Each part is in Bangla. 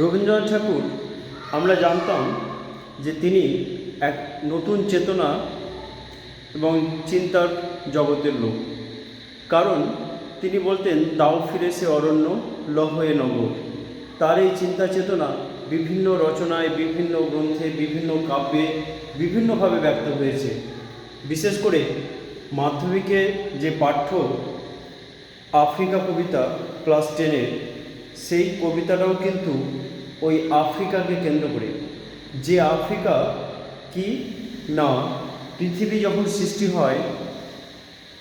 রবীন্দ্রনাথ ঠাকুর, আমরা জানতাম যে তিনি এক নতুন চেতনা এবং চিন্তার জগতের লোক। কারণ তিনি বলতেন, দাও ফিরে সে অরণ্য লহয়ে নগর। তার এই চিন্তা চেতনা বিভিন্ন রচনায়, বিভিন্ন গ্রন্থে, বিভিন্ন কাব্যে বিভিন্নভাবে ব্যক্ত হয়েছে। বিশেষ করে মাধ্যমিকে যে পাঠ্য আফ্রিকা কবিতা ক্লাস টেনের, সেই কবিতাটাও কিন্তু ওই আফ্রিকাকে কেন্দ্র করে। যে আফ্রিকা কি না, পৃথিবী যখন সৃষ্টি হয়,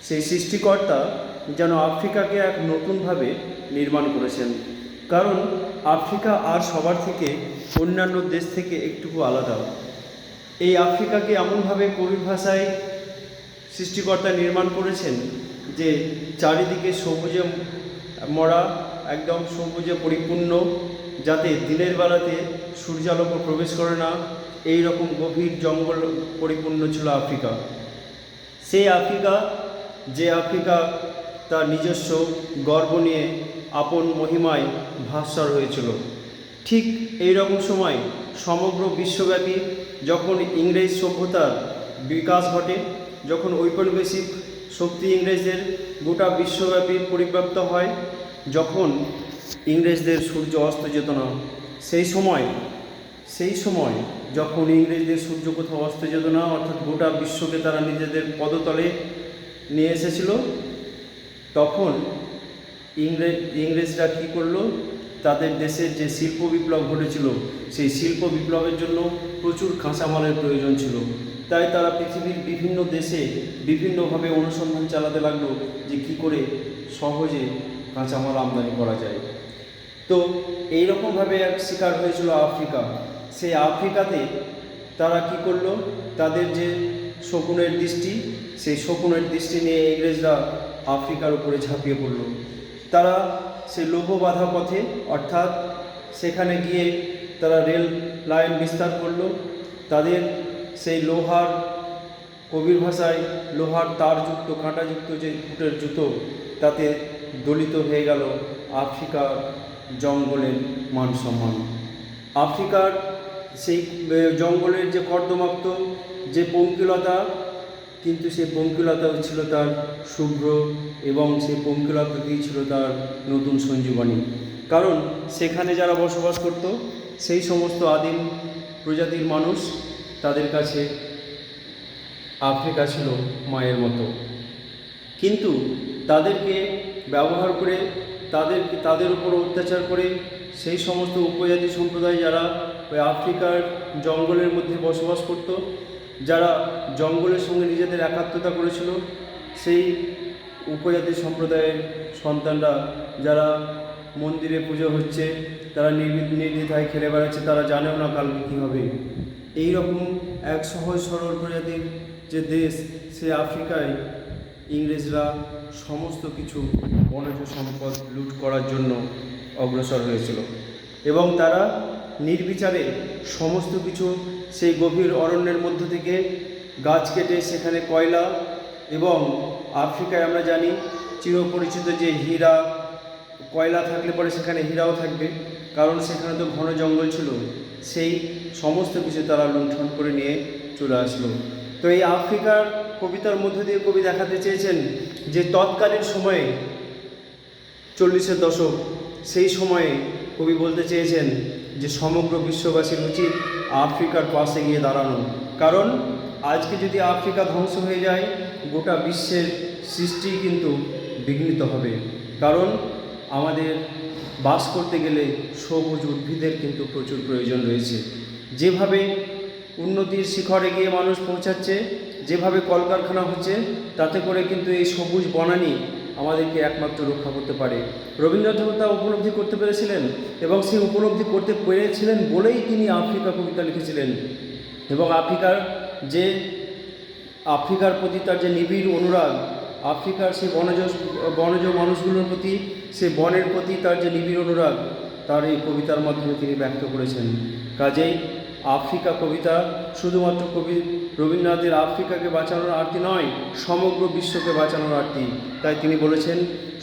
সেই সৃষ্টিকর্তা যেন আফ্রিকাকে এক নতুনভাবে নির্মাণ করেছেন। কারণ আফ্রিকা আর সবার থেকে অন্যান্য দেশ থেকে একটুকু আলাদা। এই আফ্রিকাকে এমনভাবে কবির ভাষায় সৃষ্টিকর্তা নির্মাণ করেছেন যে চারিদিকে সবুজে মরা একদম সবুজে পরিপূর্ণ, যাতে দিনের বেলাতে সূর্যালোকও প্রবেশ করে না। এই রকম গভীর জঙ্গল পরিপূর্ণ ছিল আফ্রিকা। সেই আফ্রিকা, যে আফ্রিকা তার নিজস্ব গর্ব নিয়ে আপন মহিমায় ভাস্বর হয়েছিল। ঠিক এই রকম সময় সমগ্র বিশ্বব্যাপী যখন ইংরেজ সভ্যতার বিকাশ ঘটে, যখন ঔপনিবেশিক শক্তি ইংরেজদের গোটা বিশ্বব্যাপী পরিব্যাপ্ত হয় যখন ইংরেজদের সূর্য অস্ত যেত না, সেই সময় সেই সময় যখন ইংরেজদের সূর্য কোথাও অস্ত যেত না, অর্থাৎ গোটা বিশ্বকে তারা নিজেদের পদতলে নিয়ে এসেছিল, তখন ইংরেজ ইংরেজরা কী করল? তাদের দেশের যে শিল্প বিপ্লব ঘটেছিল, সেই শিল্প বিপ্লবের জন্য প্রচুর কাঁচামালের প্রয়োজন ছিল। তাই তারা পৃথিবীর বিভিন্ন দেশে বিভিন্নভাবে অনুসন্ধান চালাতে লাগল যে কী করে সহজে কাঁচামাল আমদানি করা যায়। তো এইরকমভাবে এক শিকার হয়েছিল আফ্রিকা। সেই আফ্রিকাতে তারা কি করল? তাদের যে শকুনের দৃষ্টি, সেই শকুনের দৃষ্টি নিয়ে ইংরেজরা আফ্রিকার উপরে ঝাঁপিয়ে পড়ল। তারা সে লোহ বাধা পথে, অর্থাৎ সেখানে গিয়ে তারা রেল লাইন বিস্তার করল। তাদের সেই লোহার, কবির ভাষায় লোহার তারযুক্ত, কাঁটাযুক্ত যে ফুটের জুতো, তাতে দলিত হয়ে গেল আফ্রিকার জঙ্গলের মান সম্মান। আফ্রিকার সেই জঙ্গলের যে কর্দমাক্ত, যে পঙ্কিলতা, কিন্তু সেই পঙ্কিলতাও ছিল তার শুভ্র এবং সেই পঙ্কিলতাতেই ছিল তার নতুন সঞ্জীবনী। কারণ সেখানে যারা বসবাস করত, সেই সমস্ত আদিম প্রজাতির মানুষ তাদের কাছে আফ্রিকা ছিল মায়ের মতো। কিন্তু তাদেরকে ব্যবহার করে তাদের তাদের উপর অত্যাচার করে সেই সমস্ত উপজাতি সম্প্রদায় যারা ওই আফ্রিকার জঙ্গলের মধ্যে বসবাস করত, যারা জঙ্গলের সঙ্গে নিজেদের একাত্মতা করেছিল, সেই উপজাতি সম্প্রদায়ের সন্তানরা যারা মন্দিরে পুজো হচ্ছে, তারা নির্বি- নির্দ্বিধায় খেলে বেড়াচ্ছে, তারা জানেও না কালকে কী হবে। এই রকম এক সহজ সরল প্রজাতির যে দেশ, সে আফ্রিকায় ইংরেজরা সমস্ত কিছু বনজ সম্পদ লুট করার জন্য অগ্রসর হয়েছিল এবং তারা নির্বিচারে সমস্ত কিছু সেই গভীর অরণ্যের মধ্য থেকে গাছ কেটে সেখানে কয়লা এবং আফ্রিকায় আমরা জানি চিরপরিচিত যে হীরা, কয়লা থাকলে পরে সেখানে হীরাও থাকবে, কারণ সেখানে তো ঘন জঙ্গল ছিল। সেই সমস্ত কিছু তারা লুণ্ঠন করে নিয়ে চলে আসলো। তো এই আফ্রিকার কবিতার মধ্য দিয়ে কবি দেখাতে চেয়েছেন যে তৎকালীন সময়ে, চল্লিশের দশক, সেই সময়ে কবি বলতে চেয়েছেন যে সমগ্র বিশ্ববাসীর উচিত আফ্রিকার পাশে গিয়ে দাঁড়ানো। কারণ আজকে যদি আফ্রিকা ধ্বংস হয়ে যায়, গোটা বিশ্বের সৃষ্টি কিন্তু বিঘ্নিত হবে। কারণ আমাদের বাস করতে গেলে সবুজ উদ্ভিদের কিন্তু প্রচুর প্রয়োজন রয়েছে। যেভাবে উন্নতির শিখরে গিয়ে মানুষ পৌঁছাচ্ছে যেভাবে কলকারখানা হচ্ছে, তাতে করে কিন্তু এই সবুজ বনানী আমাদেরকে একমাত্র রক্ষা করতে পারে। রবীন্দ্রনাথ ঠাকুর তা উপলব্ধি করতে পেরেছিলেন এবং সেই উপলব্ধি করতে পেরেছিলেন বলেই তিনি আফ্রিকা কবিতা লিখেছিলেন। এবং আফ্রিকার যে, আফ্রিকার প্রতি তার যে নিবিড় অনুরাগ, আফ্রিকার সেই বনজ বনজ মানুষগুলোর প্রতি সে বনের প্রতি তার যে নিবিড় অনুরাগ, তার এই কবিতার মাধ্যমে তিনি ব্যক্ত করেছেন। কাজেই আফ্রিকা কবিতা শুধুমাত্র কবি রবীন্দ্রনাথের আফ্রিকাকে বাঁচানোর আরতি নয়, সমগ্র বিশ্বকে বাঁচানোর আরতি। তাই তিনি বলেছেন,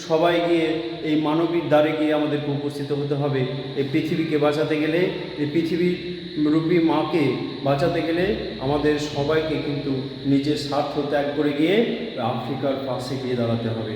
সবাই গিয়ে এই মানবিক দ্বারে গিয়ে আমাদেরকে উপস্থিত হতে হবে। এই পৃথিবীকে বাঁচাতে গেলে, এই পৃথিবীর রূপী মাকে বাঁচাতে গেলে আমাদের সবাইকে কিন্তু নিজের স্বার্থ ত্যাগ করে গিয়ে আফ্রিকার পাশে গিয়ে দাঁড়াতে হবে।